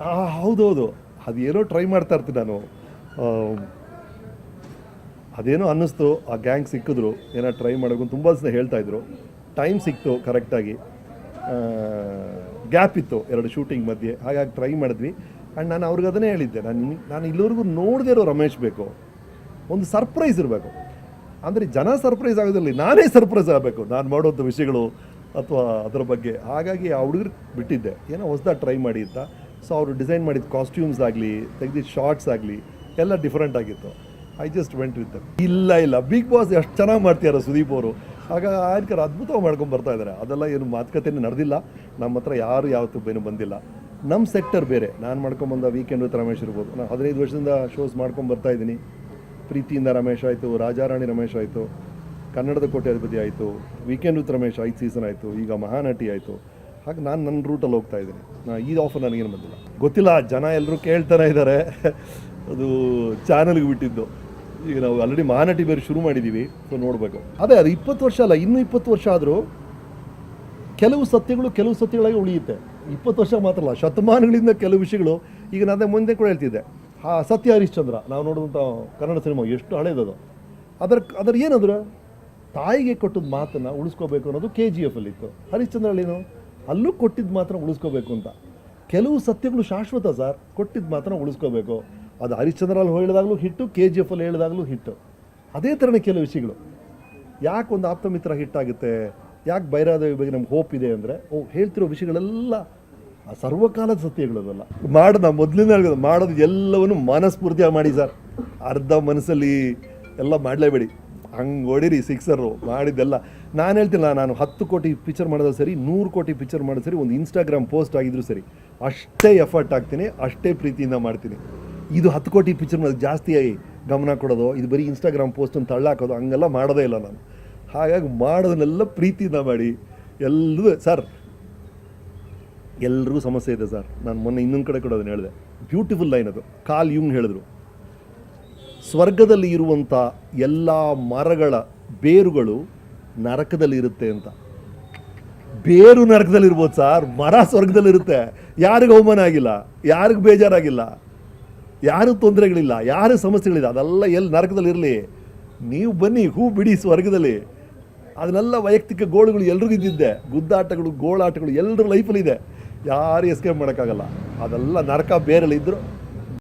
ಆ, ಅದು ಏನೋ ಟ್ರೈ ಮಾಡ್ತಾ ಇರ್ತೀನಿ ನಾನು. ಅದೇನೋ ಅನ್ನಿಸ್ತು ಆ ಗ್ಯಾಂಗ್ ಸಿಕ್ಕಿದ್ರು ಏನೋ ಟ್ರೈ ಮಾಡೋಕ್ಕೂ ತುಂಬ ದಿವಸ ಹೇಳ್ತಾ ಇದ್ರು. ಟೈಮ್ ಸಿಕ್ತು ಕರೆಕ್ಟಾಗಿ ಗ್ಯಾಪ್ ಇತ್ತು ಎರಡು ಶೂಟಿಂಗ್ ಮಧ್ಯೆ. ಹಾಗಾಗಿ ಟ್ರೈ ಮಾಡಿದ್ವಿ. ಆ್ಯಂಡ್ ನಾನು ಅವ್ರಿಗೆ ಅದನ್ನೇ ಹೇಳಿದ್ದೆ. ನಾನು ನಾನು ಇಲ್ಲಿವರೆಗೂ ನೋಡದೇ ಇರೋ ರಮೇಶ್ ಬೇಕು. ಒಂದು ಸರ್ಪ್ರೈಸ್ ಇರಬೇಕು. ಅಂದರೆ ಜನ ಸರ್ಪ್ರೈಸ್ ಆಗೋದಿಲ್ಲ ನಾನೇ ಸರ್ಪ್ರೈಸ್ ಆಗಬೇಕು. ನಾನು ಮಾಡುವಂಥ ವಿಷಯಗಳು ಅಥವಾ ಅದರ ಬಗ್ಗೆ. ಹಾಗಾಗಿ ಆ ಹುಡುಗರು ಬಿಟ್ಟಿದ್ದೆ. ಏನೋ ಹೊಸ್ದಾಗಿ ಟ್ರೈ ಮಾಡಿ ಅಂತ. ಸೊ ಅವರು ಡಿಸೈನ್ ಮಾಡಿದ ಕಾಸ್ಟ್ಯೂಮ್ಸ್ ಆಗಲಿ ತೆಗೆದಿದ್ದ ಶಾರ್ಟ್ಸ್ ಆಗಲಿ, ಎಲ್ಲ ಡಿಫ್ರೆಂಟ್ ಆಗಿತ್ತು. ಐ ಜಸ್ಟ್ ವೆಂಟ್ ವಿತ್ ಇಲ್ಲ ಇಲ್ಲ. ಬಿಗ್ ಬಾಸ್ ಎಷ್ಟು ಚೆನ್ನಾಗಿ ಮಾಡ್ತಿದ್ದಾರೆ ಸುದೀಪ್ ಅವರು. ಆಗ ಆಯ್ಕರ್ ಅದ್ಭುತವಾಗಿ ಮಾಡ್ಕೊಂಡು ಬರ್ತಾ ಇದ್ದಾರೆ ಅದೆಲ್ಲ ಏನು ಮಾತುಕತೆನೇ ನಡೆದಿಲ್ಲ. ನಮ್ಮ ಹತ್ರ ಯಾರು ಯಾವತ್ತೂ ಬೇನು ಬಂದಿಲ್ಲ. ನಮ್ಮ ಸೆಕ್ಟರ್ ಬೇರೆ. ನಾನು ಮಾಡ್ಕೊಂಬಂದ ವೀಕೆಂಡ್ ವಿತ್ ರಮೇಶ್ ಇರ್ಬೋದು. ನಾನು ಹದಿನೈದು ವರ್ಷದಿಂದ ಶೋಸ್ ಮಾಡ್ಕೊಂಡು ಬರ್ತಾ ಇದ್ದೀನಿ. ಪ್ರೀತಿಯಿಂದ ರಮೇಶ್ ಆಯಿತು, ರಾಜಾರಾಣಿ ರಮೇಶ್ ಆಯಿತು, ಕನ್ನಡದ ಕೋಟೆ ಅಧಿಪತಿ ಆಯಿತು ವೀಕೆಂಡ್ ವಿತ್ ರಮೇಶ್ ಐದು ಸೀಸನ್ ಆಯಿತು, ಈಗ ಮಹಾನಟಿ ಆಯಿತು. ಹಾಗೆ ನಾನು ನನ್ನ ರೂಟಲ್ಲಿ ಹೋಗ್ತಾ ಇದ್ದೀನಿ. ಈ ಆಫರ್ ನನಗೇನು ಬಂದಿಲ್ಲ. ಗೊತ್ತಿಲ್ಲ, ಜನ ಎಲ್ಲರೂ ಕೇಳ್ತಾನೆ ಇದ್ದಾರೆ ಅದು ಚಾನಲ್ಗೆ ಬಿಟ್ಟಿದ್ದು. ಈಗ ನಾವು ಆಲ್ರೆಡಿ ಮಹಾನಟಿ ಬೇರೆ ಶುರು ಮಾಡಿದ್ದೀವಿ ಸೊ ನೋಡಬೇಕು. ಅದೇ, ಅದು ಇಪ್ಪತ್ತು ವರ್ಷ ಅಲ್ಲ, ಇನ್ನೂ ಇಪ್ಪತ್ತು ವರ್ಷ ಆದರೂ ಕೆಲವು ಸತ್ಯಗಳು ಕೆಲವು ಸತ್ಯಗಳಾಗಿ ಉಳಿಯುತ್ತೆ. ಇಪ್ಪತ್ತು ವರ್ಷ ಮಾತ್ರ ಅಲ್ಲ, ಶತಮಾನಗಳಿಂದ ಕೆಲವು ವಿಷಯಗಳು. ಈಗ ನಾನು ಮುಂದೆ ಕೂಡ ಹೇಳ್ತಿದ್ದೆ. ಆ ಸತ್ಯ ಹರಿಶ್ಚಂದ್ರ, ನಾವು ನೋಡಿದಂಥ ಕನ್ನಡ ಸಿನಿಮಾ ಎಷ್ಟು ಹಳೇದದು. ಅದರ ಅದರ ಏನಂದ್ರೆ? ತಾಯಿಗೆ ಕೊಟ್ಟದ ಮಾತನ್ನು ಉಳಿಸ್ಕೋಬೇಕು ಅನ್ನೋದು ಕೆ ಜಿ ಎಫ್ ಅಲ್ಲಿ ಇತ್ತು ಹರಿಶ್ಚಂದ್ರಳ್ಳೇನು ಅಲ್ಲೂ ಕೊಟ್ಟಿದ್ದು ಮಾತ್ರ ಉಳಿಸ್ಕೋಬೇಕು ಅಂತ. ಕೆಲವು ಸತ್ಯಗಳು ಶಾಶ್ವತ ಸರ್ ಕೊಟ್ಟಿದ್ದು ಮಾತ್ರ ಉಳಿಸ್ಕೋಬೇಕು. ಅದು ಹರಿಶ್ಚಂದ್ರಲ್ಲಿ ಹೇಳಿದಾಗಲೂ ಹಿಟ್ಟು, ಕೆ ಜಿ ಎಫ್ ಅಲ್ಲಿ ಹೇಳಿದಾಗಲೂ ಹಿಟ್ಟು. ಅದೇ ಥರನೇ ಕೆಲವು ವಿಷಯಗಳು. ಯಾಕೆ ಒಂದು ಆಪ್ತಮಿತ್ರ ಹಿಟ್ಟಾಗುತ್ತೆ ಯಾಕೆ ಬೈರಾದೇವಿ ಬಗ್ಗೆ ನಮ್ಗೆ ಹೋಪ್ ಇದೆ ಅಂದರೆ, ಓ, ಹೇಳ್ತಿರೋ ವಿಷಯಗಳೆಲ್ಲ ಆ ಸರ್ವಕಾಲದ ಸತ್ಯಗಳು ಅದಲ್ಲ. ಮಾಡೋದು ನಾವು ಮೊದಲಿಂದ ಮಾಡೋದು ಎಲ್ಲವನ್ನು ಮನಸ್ಫೂರ್ತಿಯಾಗಿ ಮಾಡಿ ಸರ್. ಅರ್ಧ ಮನಸ್ಸಲ್ಲಿ ಎಲ್ಲ ಮಾಡಲೇಬೇಡಿ. ಹಂಗೆ ಹೊಡಿರಿ ಸಿಕ್ಸರು ಮಾಡಿದ್ದೆಲ್ಲ. ನಾನು ಹೇಳ್ತಿಲ್ಲ ನಾನು ಹತ್ತು ಕೋಟಿ ಪಿಕ್ಚರ್ ಮಾಡೋದು ಸರಿ, ನೂರು ಕೋಟಿ ಪಿಕ್ಚರ್ ಮಾಡೋದು ಸರಿ, ಒಂದು ಇನ್ಸ್ಟಾಗ್ರಾಮ್ ಪೋಸ್ಟ್ ಆಗಿದ್ರು ಸರಿ, ಅಷ್ಟೇ ಎಫರ್ಟ್ ಹಾಕ್ತೀನಿ, ಅಷ್ಟೇ ಪ್ರೀತಿಯಿಂದ ಮಾಡ್ತೀನಿ. ಇದು ಹತ್ತು ಕೋಟಿ ಪಿಕ್ಚರ್ ಮಾಡೋದು ಜಾಸ್ತಿ ಗಮನ ಕೊಡೋದು, ಇದು ಬರೀ ಇನ್ಸ್ಟಾಗ್ರಾಮ್ ಪೋಸ್ಟ್ ಅಂತ ತಳ್ಳಾಕೋದು, ಹಂಗೆಲ್ಲ ಮಾಡೋದೇ ಇಲ್ಲ ನಾನು. ಹಾಗಾಗಿ ಮಾಡೋದನ್ನೆಲ್ಲ ಪ್ರೀತಿಯಿಂದ ಮಾಡಿ. ಎಲ್ಲರೂ, ಸರ್ ಎಲ್ಲರೂ ಸಮಸ್ಯೆ ಇದೆ ಸರ್. ನಾನು ಮೊನ್ನೆ ಇನ್ನೊಂದು ಕಡೆ ಕೂಡ ಅದನ್ನು ಹೇಳಿದೆ. ಬ್ಯೂಟಿಫುಲ್ ಲೈನ್ ಅದು. ಕಾಲ್ ಯುಂಗ್ ಹೇಳಿದ್ರು. ಸ್ವರ್ಗದಲ್ಲಿ ಇರುವಂಥ ಎಲ್ಲ ಮರಗಳ ಬೇರುಗಳು ನರಕದಲ್ಲಿರುತ್ತೆ ಅಂತ. ಬೇರು ನರಕದಲ್ಲಿರ್ಬೋದು ಸಾರ್, ಮರ ಸ್ವರ್ಗದಲ್ಲಿರುತ್ತೆ ಯಾರಿಗೂ ಅವಮಾನ ಆಗಿಲ್ಲ, ಯಾರಿಗೂ ಬೇಜಾರಾಗಿಲ್ಲ, ಯಾರೂ ತೊಂದರೆಗಳಿಲ್ಲ, ಯಾರು ಸಮಸ್ಯೆಗಳಿಲ್ಲ, ಅದೆಲ್ಲ ಎಲ್ಲಿ ನರಕದಲ್ಲಿ ಇರಲಿ? ನೀವು ಬನ್ನಿ, ಹೂ ಬಿಡಿ ಸ್ವರ್ಗದಲ್ಲಿ. ಅದನ್ನೆಲ್ಲ ವೈಯಕ್ತಿಕ ಗೋಳುಗಳು ಎಲ್ರಿಗೂ ಇದ್ದಿದ್ದೆ. ಗುದ್ದಾಟಗಳು, ಗೋಳಾಟಗಳು ಎಲ್ಲರ ಲೈಫಲ್ಲಿದೆ ಯಾರು ಎಸ್ಕೇಪ್ ಮಾಡೋಕ್ಕಾಗಲ್ಲ. ಅದೆಲ್ಲ ನರಕ ಬೇರೆಲ್ಲ ಇದ್ದರು